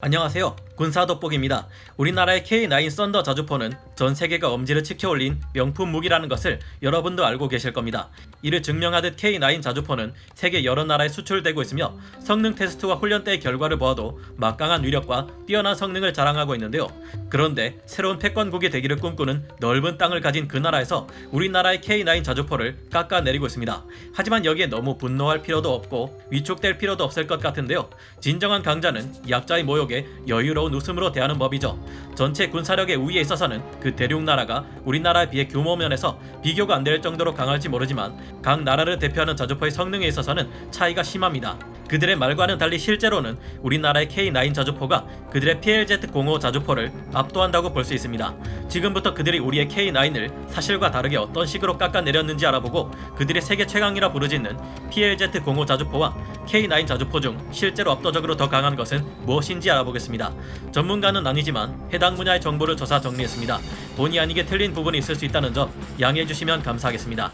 안녕하세요. 군사 돋보기입니다. 우리나라의 K9 썬더 자주포는 전 세계가 엄지를 치켜올린 명품 무기라는 것을 여러분도 알고 계실 겁니다. 이를 증명하듯 K9 자주포는 세계 여러 나라에 수출되고 있으며 성능 테스트와 훈련 때의 결과를 보아도 막강한 위력과 뛰어난 성능을 자랑하고 있는데요. 그런데 새로운 패권국이 되기를 꿈꾸는 넓은 땅을 가진 그 나라에서 우리나라의 K9 자주포를 깎아내리고 있습니다. 하지만 여기에 너무 분노할 필요도 없고 위축될 필요도 없을 것 같은데요. 진정한 강자는 약자의 모욕에 여유로운 웃음으로 대하는 법이죠. 전체 군사력의 우위에 있어서는 그 대륙 나라가 우리나라에 비해 규모 면에서 비교가 안 될 정도로 강할지 모르지만 각 나라를 대표하는 자주포의 성능에 있어서는 차이가 심합니다. 그들의 말과는 달리 실제로는 우리나라의 K9 자주포가 그들의 PLZ-05 자주포를 압도한다고 볼 수 있습니다. 지금부터 그들이 우리의 K9을 사실과 다르게 어떤 식으로 깎아내렸는지 알아보고 그들이 세계 최강이라 부르짖는 PLZ-05 자주포와 K9 자주포 중 실제로 압도적으로 더 강한 것은 무엇인지 알아보겠습니다. 전문가는 아니지만 해당 분야의 정보를 조사 정리했습니다. 본의 아니게 틀린 부분이 있을 수 있다는 점 양해해 주시면 감사하겠습니다.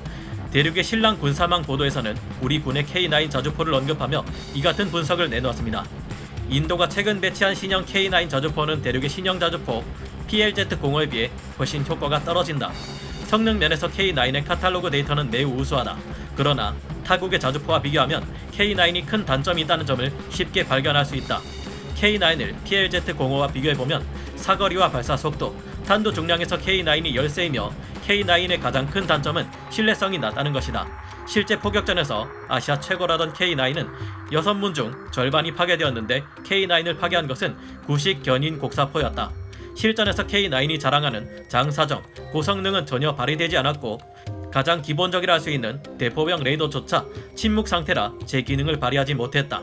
대륙의 신랑 군사망 보도에서는 우리 군의 K9 자주포를 언급하며 이 같은 분석을 내놓았습니다. 인도가 최근 배치한 신형 K9 자주포는 대륙의 신형 자주포 PLZ-05에 비해 훨씬 효과가 떨어진다. 성능 면에서 K9의 카탈로그 데이터는 매우 우수하다. 그러나 타국의 자주포와 비교하면 K9이 큰 단점이 있다는 점을 쉽게 발견할 수 있다. K9을 PLZ-05와 비교해보면 사거리와 발사 속도, 탄도 중량에서 K9이 열세이며 K9의 가장 큰 단점은 신뢰성이 낮다는 것이다. 실제 포격전에서 아시아 최고라던 K9은 6문 중 절반이 파괴되었는데 K9을 파괴한 것은 구식 견인 곡사포였다. 실전에서 K9이 자랑하는 장사정, 고성능은 전혀 발휘되지 않았고 가장 기본적이라 할 수 있는 대포병 레이더조차 침묵 상태라 제 기능을 발휘하지 못했다.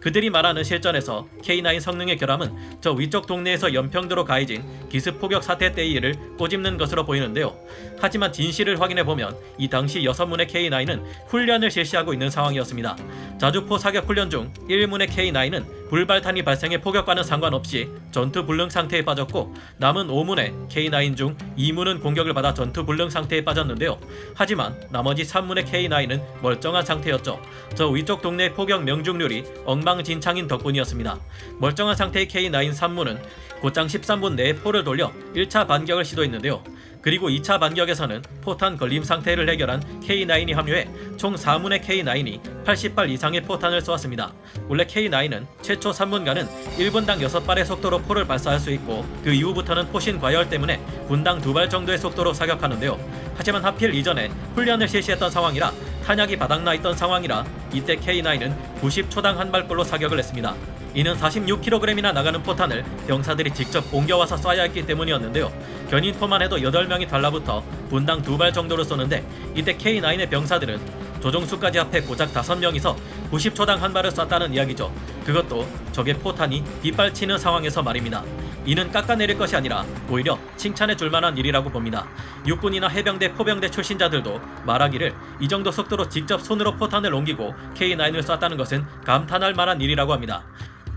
그들이 말하는 실전에서 K9 성능의 결함은 저 위쪽 동네에서 연평도로 가해진 기습 포격 사태 때의 일을 꼬집는 것으로 보이는데요. 하지만 진실을 확인해 보면 이 당시 6문의 K9은 훈련을 실시하고 있는 상황이었습니다. 자주포 사격 훈련 중 1문의 K9은 불발탄이 발생해 포격과는 상관없이 전투 불능 상태에 빠졌고 남은 5문의 K9 중 2문은 공격을 받아 전투 불능 상태에 빠졌는데요. 하지만 나머지 3문의 K9은 멀쩡한 상태였죠. 저 위쪽 동네의 포격 명중률이 엉망 진창인 덕분이었습니다. 멀쩡한 상태의 K9 3문은 곧장 13분 내에 포를 돌려 1차 반격을 시도했는데요. 그리고 2차 반격에서는 포탄 걸림 상태를 해결한 K9이 합류해 총 4문의 K9이 80발 이상의 포탄을 쏘았습니다. 원래 K9은 최초 3분간은 1분당 6발의 속도로 포를 발사할 수 있고 그 이후부터는 포신 과열 때문에 분당 2발 정도의 속도로 사격하는데요. 하지만 하필 이전에 훈련을 실시했던 상황이라 탄약이 바닥나 있던 상황이라 이때 K9은 90초당 한 발꼴로 사격을 했습니다. 이는 46kg이나 나가는 포탄을 병사들이 직접 옮겨와서 쏴야 했기 때문이었는데요. 견인포만 해도 8명이 달라붙어 분당 2발 정도로 쏘는데 이때 K9의 병사들은 조종수까지 합해 고작 5명이서 90초당 한 발을 쐈다는 이야기죠. 그것도 적의 포탄이 빗발치는 상황에서 말입니다. 이는 깎아내릴 것이 아니라 오히려 칭찬해 줄 만한 일이라고 봅니다. 육군이나 해병대, 포병대 출신자들도 말하기를 이 정도 속도로 직접 손으로 포탄을 옮기고 K9을 쐈다는 것은 감탄할 만한 일이라고 합니다.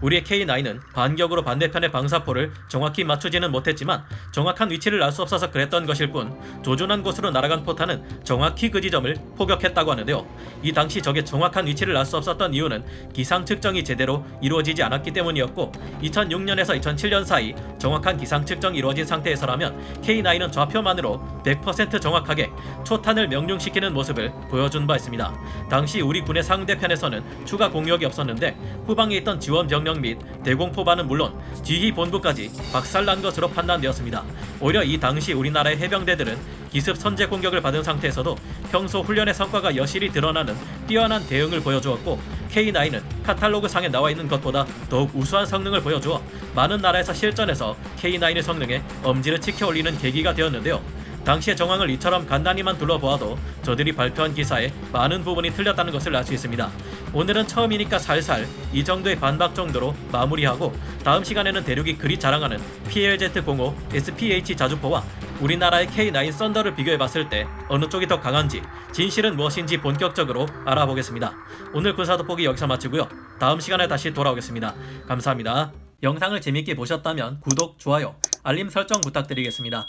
우리의 K9은 반격으로 반대편의 방사포를 정확히 맞추지는 못했지만 정확한 위치를 알 수 없어서 그랬던 것일 뿐 조준한 곳으로 날아간 포탄은 정확히 그 지점을 포격했다고 하는데요. 이 당시 적의 정확한 위치를 알 수 없었던 이유는 기상 측정이 제대로 이루어지지 않았기 때문이었고 2006년에서 2007년 사이 정확한 기상 측정이 이루어진 상태에서라면 K9은 좌표만으로 100% 정확하게 초탄을 명중시키는 모습을 보여준 바 있습니다. 당시 우리 군의 상대편에서는 추가 공격이 없었는데 후방에 있던 지원 병력 및 대공포반은 물론 지휘 본부까지 박살난 것으로 판단되었습니다. 오히려 이 당시 우리나라의 해병대들은 기습 선제 공격을 받은 상태에서도 평소 훈련의 성과가 여실히 드러나는 뛰어난 대응을 보여주었고 K9은 카탈로그 상에 나와 있는 것보다 더욱 우수한 성능을 보여주어 많은 나라에서 실전에서 K9의 성능에 엄지를 치켜 올리는 계기가 되었는데요. 당시의 정황을 이처럼 간단히만 둘러보아도 저들이 발표한 기사에 많은 부분이 틀렸다는 것을 알 수 있습니다. 오늘은 처음이니까 살살 이 정도의 반박 정도로 마무리하고 다음 시간에는 대륙이 그리 자랑하는 PLZ-05 SPH 자주포와 우리나라의 K9 썬더를 비교해 봤을 때 어느 쪽이 더 강한지 진실은 무엇인지 본격적으로 알아보겠습니다. 오늘 군사 돋보기 여기서 마치고요. 다음 시간에 다시 돌아오겠습니다. 감사합니다. 영상을 재밌게 보셨다면 구독, 좋아요, 알림 설정 부탁드리겠습니다.